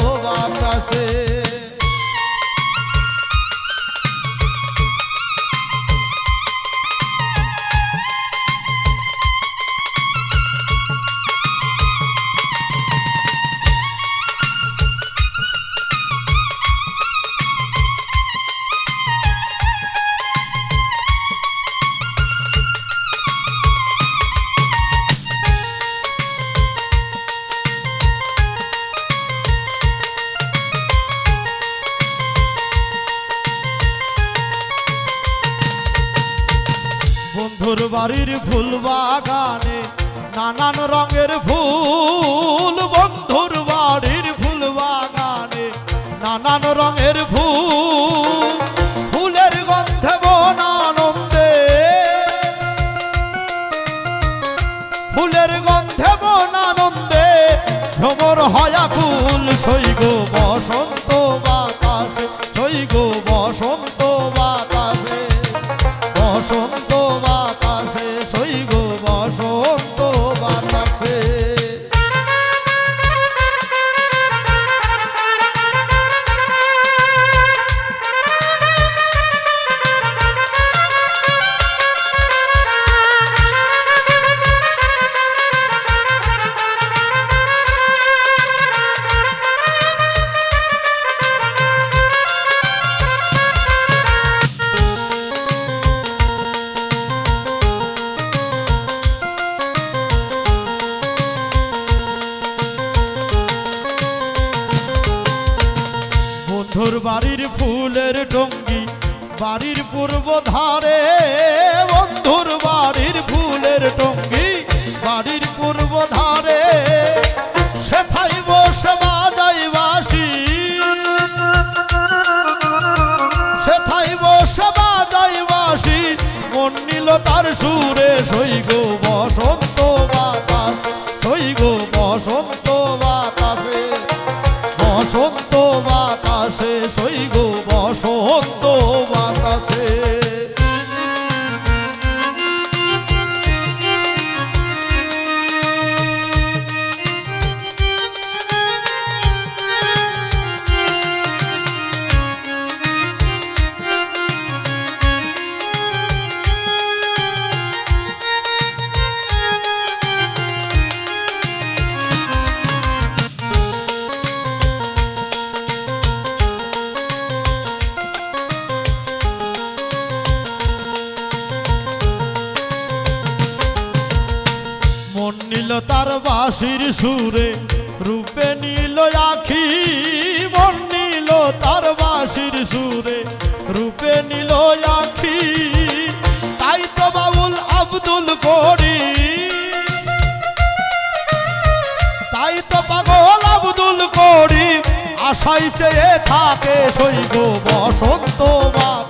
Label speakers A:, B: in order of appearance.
A: বসন্ত বাতাসে বন্ধুর বাড়ির ফুল বাগানে নানান রঙের ফুল বন্ধুর বন্ধুর বাড়ির ফুলের ডঙ্গি, বাড়ির পূর্ব ধারে বন্ধুর বাড়ির ফুলের টঙ্গি বাড়ির পূর্ব ধারে সেথাই বসে বাজাই বাসি সেথাই বসে বাজাই বাসি মন নিল তার সুরে নিল তার বাঁশির সুরে, রূপে নীল আখি মন নিল তার বাঁশির সুরে, রূপে নীল আখি। তাই তো বাবুল আব্দুল করি। তাই তো পাগল আব্দুল করি। আশাই চেয়ে থাকে সৈগ বসন্ত বাতাসে